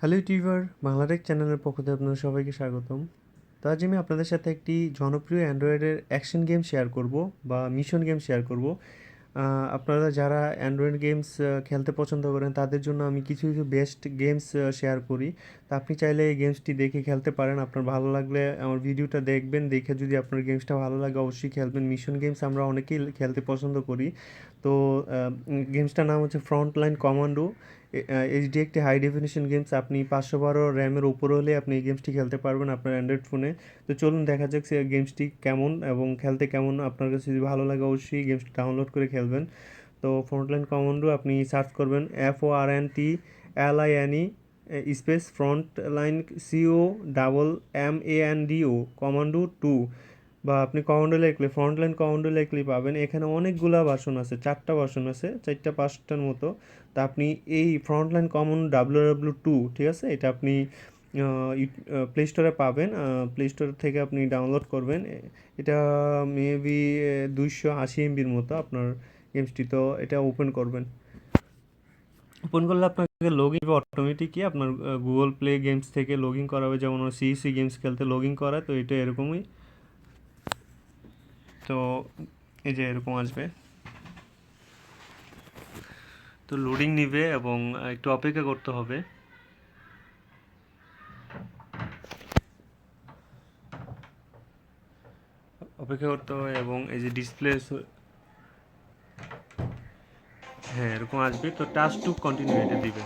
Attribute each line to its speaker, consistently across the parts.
Speaker 1: Hello YouTuber Bangla Tech চ্যানেলের পক্ষ থেকে আপনাদের সবাইকে স্বাগতম। তো আজ আমি আপনাদের সাথে একটি জনপ্রিয় অ্যান্ড্রয়েডের অ্যাকশন গেম শেয়ার করব বা মিশন গেম শেয়ার করব। আপনারা যারা অ্যান্ড্রয়েড গেমস খেলতে পছন্দ করেন, তাদের জন্য আমি কিছু কিছু বেস্ট গেমস শেয়ার করি। তা আপনি চাইলে এই গেমসটি দেখে খেলতে পারেন। আপনার ভালো লাগলে আমার ভিডিওটা দেখবেন, দেখে যদি আপনার গেমসটা ভালো লাগে অবশ্যই খেলবেন। মিশন গেমস আমরা অনেকেই খেলতে পছন্দ করি। তো গেমসটার নাম হচ্ছে ফ্রন্ট লাইন কমান্ডো এইচডি একটি হাই ডেফিনিশন গেমস আপনি পাঁচশো বারো র্যামের উপরে হলে আপনি এই গেমসটি খেলতে পারবেন আপনার অ্যান্ড্রয়েড ফোনে তো চলুন দেখা যাক সে গেমসটি কেমন এবং খেলতে কেমন। আপনার কাছে যদি ভালো লাগে অবশ্যই গেমসটি ডাউনলোড করে খেলবেন। তো ফ্রন্টলাইন কমান্ডো আপনি সার্চ করবেন F O R N T L I N E space front line C O double M A N D O commando two বা আপনি কমান্ডো লিখলে, ফ্রন্ট লাইন কমান্ডো লিখলেই পাবেন। এখানে অনেকগুলা ভার্সন আছে, চারটা ভার্সন আছে, চারটা পাঁচটার মতো। তা আপনি এই front line commando W W two, ঠিক আছে? এটা আপনি প্লে স্টোরে পাবেন। প্লে স্টোর থেকে আপনি ডাউনলোড করবেন। এটা মেবি দুইশো আশি এমবির মতো আপনার গেমসটি তো এটা ওপেন করবেন। ওপেন করলে আপনাকে লগ ইন অটোমেটিকই আপনার গুগল প্লে গেমস থেকে লগ ইন করাবে যেমন সিইসি গেমস খেলতে লগ ইন করায় তো এটা এরকমই। তো এই যে এরকম আসবে। তো লোডিং নিবে এবং একটু অপেক্ষা করতে হবে। অপেক্ষা করতে হবে এবং এই যে ডিসপ্লে হ্যাঁ এরকম আসবে। তো টাচ টু কন্টিনিউ এটা দিবে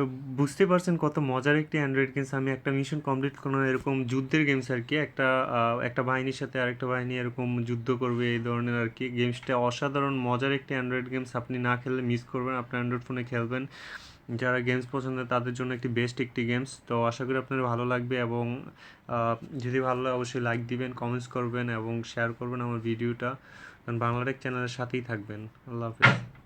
Speaker 1: তো বুঝতে পারছেন কত মজার একটি অ্যান্ড্রয়েড গেমস আমি একটা মিশন কমপ্লিট কোনো এরকম যুদ্ধের গেমস আর কি, একটা একটা বাহিনীর সাথে আরেকটা বাহিনী এরকম যুদ্ধ করবে, এই ধরনের আর কি। গেমসটা অসাধারণ, মজার একটি অ্যান্ড্রয়েড গেমস আপনি না খেললে মিস করবেন আপনার অ্যান্ড্রয়েড ফোনে খেলবেন। যারা গেমস পছন্দ তাদের জন্য একটি বেস্ট একটি গেমস তো আশা করি আপনাদের ভালো লাগবে এবং যদি ভালো লাগে অবশ্যই লাইক দিবেন কমেন্টস করবেন এবং শেয়ার করবেন আমার ভিডিওটা কারণ বাংলাটেক চ্যানেলের সাথেই থাকবেন। আল্লাহ হাফেজ।